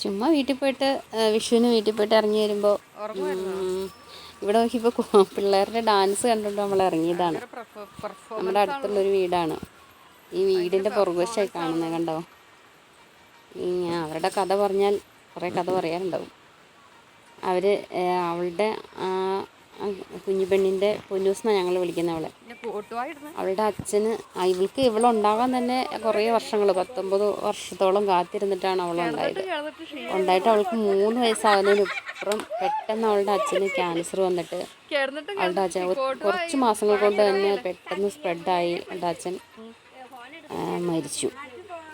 ചുമ്മാ വീട്ടിൽ പോയിട്ട് വിഷുവിന് വീട്ടിൽ പോയിട്ട് ഇറങ്ങി വരുമ്പോൾ ഇവിടെ നോക്കിയപ്പോൾ പിള്ളേരുടെ ഡാൻസ് കണ്ടുകൊണ്ട് നമ്മൾ ഇറങ്ങിയതാണ്. നമ്മുടെ അടുത്തുള്ളൊരു വീടാണ്. ഈ വീടിന്റെ പുറകുവശമായി കാണുന്നത് കണ്ടോ? അവരുടെ കഥ പറഞ്ഞാൽ കുറേ കഥ പറയാറുണ്ടാവും. അവർ അവളുടെ കുഞ്ഞു പെണ്ണിന്റെ പൊന്നൂസെന്നാണ് ഞങ്ങൾ വിളിക്കുന്നത് അവളെ. അവളുടെ അച്ഛന് ഇവൾക്ക് ഇവളുണ്ടാകാൻ തന്നെ കുറേ വർഷങ്ങൾ പത്തൊമ്പത് വർഷത്തോളം കാത്തിരുന്നിട്ടാണ് അവൾ ഉണ്ടായത്. ഉണ്ടായിട്ട് അവൾക്ക് മൂന്ന് വയസ്സാകുന്നതിനപ്പുറം പെട്ടെന്ന് അവളുടെ അച്ഛന് ക്യാൻസർ വന്നിട്ട് അവളുടെ അച്ഛൻ കുറച്ച് മാസങ്ങൾ കൊണ്ട് തന്നെ പെട്ടെന്ന് സ്പ്രെഡായി അവളുടെ അച്ഛൻ മരിച്ചു.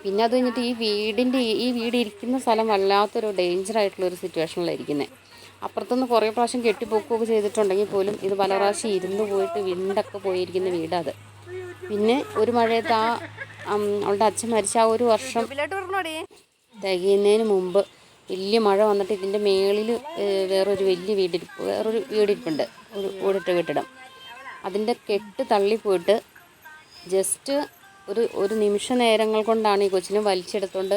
പിന്നെ അത് കഴിഞ്ഞിട്ട് ഈ വീടിന്റെ ഈ- വീട് ഇരിക്കുന്ന സ്ഥലം വല്ലാത്തൊരു ഡേഞ്ചർ ആയിട്ടുള്ള ഒരു സിറ്റുവേഷനിലായിരിക്കുന്നത് അപ്പുറത്തുനിന്ന് കുറേ പ്രാവശ്യം കെട്ടിപ്പൊക്കുകയൊക്കെ ചെയ്തിട്ടുണ്ടെങ്കിൽ പോലും ഇത് പല പ്രാവശ്യം ഇരുന്ന് പോയിട്ട് വിണ്ടൊക്കെ പോയിരിക്കുന്ന വീടത്. പിന്നെ ഒരു മഴയത്ത് ആ അവളുടെ അച്ഛൻ മരിച്ച ആ ഒരു വർഷം തികയുന്നതിന് മുമ്പ് വലിയ മഴ വന്നിട്ട് ഇതിന്റെ മേളിൽ വേറൊരു വലിയ വീടിരിപ്പ് വേറൊരു വീടിരിപ്പുണ്ട്. ഒരു ഓടിട്ട കെട്ടിടം അതിന്റെ കെട്ട് തള്ളിപ്പോയിട്ട് ജസ്റ്റ് ഒരു ഒരു നിമിഷ നേരങ്ങൾ കൊണ്ടാണ് ഈ കൊച്ചിനെ വലിച്ചെടുത്തുകൊണ്ട്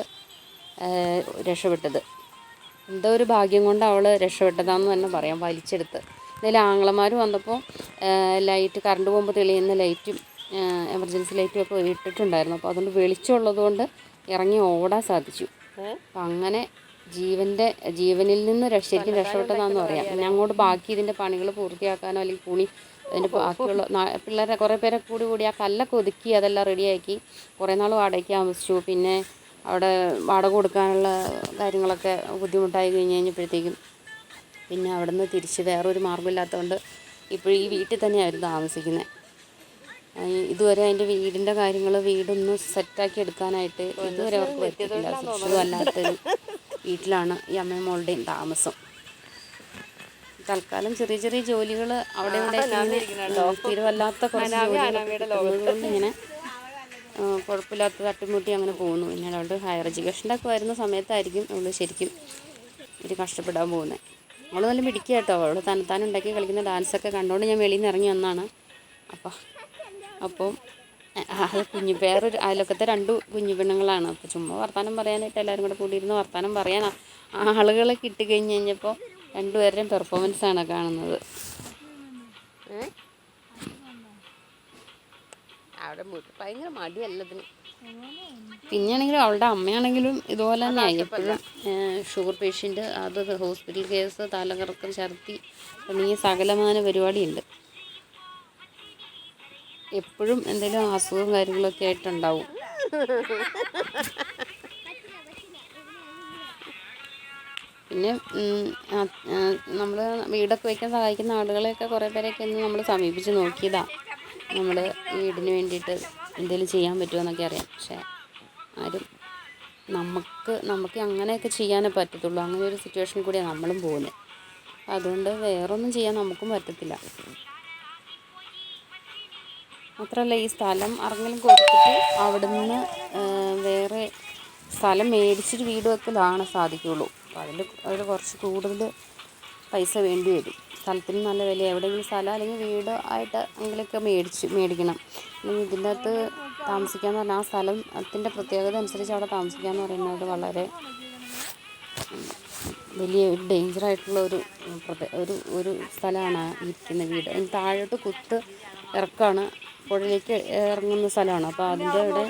രക്ഷപ്പെട്ടത്. എന്തോ ഒരു ഭാഗ്യം കൊണ്ട് അവൾ രക്ഷപ്പെട്ടതാന്ന് തന്നെ പറയാം വലിച്ചെടുത്ത്. എന്തായാലും ആങ്ങളമാർ വന്നപ്പോൾ ലൈറ്റ് കറണ്ട് പോകുമ്പോൾ തെളിയുന്ന ലൈറ്റും എമർജൻസി ലൈറ്റും ഒക്കെ ഇട്ടിട്ടുണ്ടായിരുന്നു. അപ്പോൾ അതുകൊണ്ട് വെളിച്ചമുള്ളത് കൊണ്ട് ഇറങ്ങി ഓടാൻ സാധിച്ചു. അപ്പം അങ്ങനെ ജീവന്റെ ജീവനിൽ നിന്ന് ശരിക്കും രക്ഷപ്പെട്ടതാണെന്ന് പറയാം. ഞാൻ അങ്ങോട്ട് ബാക്കി ഇതിന്റെ പണികൾ പൂർത്തിയാക്കാനോ അല്ലെങ്കിൽ പുണി അതിന്റെ ബാക്കിയുള്ള പിള്ളേരെ കുറേ പേരെ കൂടി കൂടി ആ കല്ലൊക്കെ ഒതുക്കി അതെല്ലാം റെഡിയാക്കി കുറേ നാൾ വാടകയ്ക്ക് താമസിച്ചു പിന്നെ അവിടെ വാടക കൊടുക്കാനുള്ള കാര്യങ്ങളൊക്കെ ബുദ്ധിമുട്ടായി കഴിഞ്ഞ് കഴിഞ്ഞപ്പോഴത്തേക്കും പിന്നെ അവിടെ നിന്ന് തിരിച്ച് വേറൊരു മാർഗമില്ലാത്തതുകൊണ്ട് ഇപ്പോൾ ഈ വീട്ടിൽ തന്നെയായിരുന്നു താമസിക്കുന്നത്. ഇതുവരെ അതിന്റെ വീടിന്റെ കാര്യങ്ങൾ വീടൊന്ന് സെറ്റാക്കി എടുക്കാനായിട്ട് ഇതുവരെ അവർക്ക് പറ്റിയിട്ടില്ല. സുഖമല്ലാത്തൊരു വീട്ടിലാണ് ഈ അമ്മയും മോളുടെയും താമസം. തൽക്കാലം ചെറിയ ചെറിയ ജോലികൾ അവിടെ ഇവിടെ തീരുവല്ലാത്ത കുറച്ച് ജോലികൾ ഇങ്ങനെ കുഴപ്പമില്ലാത്ത തട്ടിമുട്ടി അങ്ങനെ പോകുന്നു. പിന്നെ അവളുടെ ഹയർ എഡ്യൂക്കേഷന്റെ ഒക്കെ വരുന്ന സമയത്തായിരിക്കും അവൾ ശരിക്കും ഒരു കഷ്ടപ്പെടാൻ പോകുന്നത് അവൾ നല്ല മിടിക്കുക കേട്ടോ. അവൾ തന്നെത്താൻ ഉണ്ടാക്കി കളിക്കുന്ന ഡാൻസൊക്കെ കണ്ടുകൊണ്ട് ഞാൻ വെളിയിൽ നിന്ന് ഇറങ്ങി വന്നാണ്. അപ്പം അപ്പം അത് കുഞ്ഞു വേറൊരു അയലൊക്കത്തെ രണ്ട് കുഞ്ഞു പെണ്ണുങ്ങളാണ്. അപ്പോൾ ചുമ്മാ വർത്തമാനം പറയാനായിട്ട് എല്ലാവരും കൂടെ കൂടിയിരുന്ന് വർത്തമാനം പറയാൻ ആളുകളെ കിട്ടിക്കഴിഞ്ഞ് കഴിഞ്ഞപ്പോൾ രണ്ടുപേരുടെയും പെർഫോമൻസാണ് കാണുന്നത്. അവിടെ വീട്ടിൽ. ഭയങ്കര മടിയല്ലതിന് പിന്നെയാണെങ്കിലും അവളുടെ അമ്മയാണെങ്കിലും ഇതുപോലെ തന്നെ എപ്പോഴും ഷുഗർ പേഷ്യന്റ് അത് ഹോസ്പിറ്റൽ കേസ് തലകറക്കം ഛർദി തുടങ്ങിയ സകലമാന പരിപാടിയുണ്ട്. എപ്പോഴും എന്തെങ്കിലും അസുഖവും കാര്യങ്ങളൊക്കെ ആയിട്ടുണ്ടാവും. പിന്നെ നമ്മൾ വീടൊക്കെ വയ്ക്കാൻ സഹായിക്കുന്ന ആളുകളെയൊക്കെ കുറേ പേരെയൊക്കെ ഒന്ന് നമ്മൾ സമീപിച്ച് നോക്കിയതാ. നമ്മൾ വീടിന് വേണ്ടിയിട്ട് എന്തെങ്കിലും ചെയ്യാൻ പറ്റുമെന്നൊക്കെ അറിയാം. പക്ഷേ ആരും നമുക്ക് നമുക്ക് അങ്ങനെയൊക്കെ ചെയ്യാനേ പറ്റത്തുള്ളൂ. അങ്ങനെ ഒരു സിറ്റുവേഷനിൽ കൂടിയാണ് നമ്മളും പോകുന്നത് അതുകൊണ്ട് വേറൊന്നും ചെയ്യാൻ നമുക്കും പറ്റത്തില്ല. മാത്രമല്ല ഈ സ്ഥലം ആരെങ്കിലും കൊടുത്തിട്ട് അവിടെ നിന്ന് വേറെ സ്ഥലം മേടിച്ചിട്ട് വീട് വെക്കലാണ് സാധിക്കുകയുള്ളൂ അപ്പോൾ അതിൽ അതിൽ കുറച്ച് കൂടുതൽ പൈസ വേണ്ടി വരും. സ്ഥലത്തിന് നല്ല വില എവിടെയെങ്കിലും സ്ഥലം അല്ലെങ്കിൽ വീട് ആയിട്ട് എങ്കിലൊക്കെ മേടിച്ച് മേടിക്കണം. അല്ലെങ്കിൽ ഇതിന്റെ അകത്ത് താമസിക്കാമെന്ന് പറഞ്ഞാൽ ആ സ്ഥലത്തിന്റെ പ്രത്യേകത അനുസരിച്ച് അവിടെ താമസിക്കാമെന്ന് പറയുന്നത് വളരെ വലിയ ഒരു ഡേഞ്ചറായിട്ടുള്ള ഒരു ഒരു ഒരു സ്ഥലമാണ് ഇരിക്കുന്ന വീട്. അതിന് താഴോട്ട് കുത്ത് ഇറക്കാണ്. പുഴയിലേക്ക് ഇറങ്ങുന്ന സ്ഥലമാണ്. അപ്പോൾ അതിന്റെ അവിടെ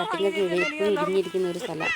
കട്ടിങ്ങൊക്കെ ഇടയിൽ ഇടിഞ്ഞിരിക്കുന്ന ഒരു സ്ഥലമാണ്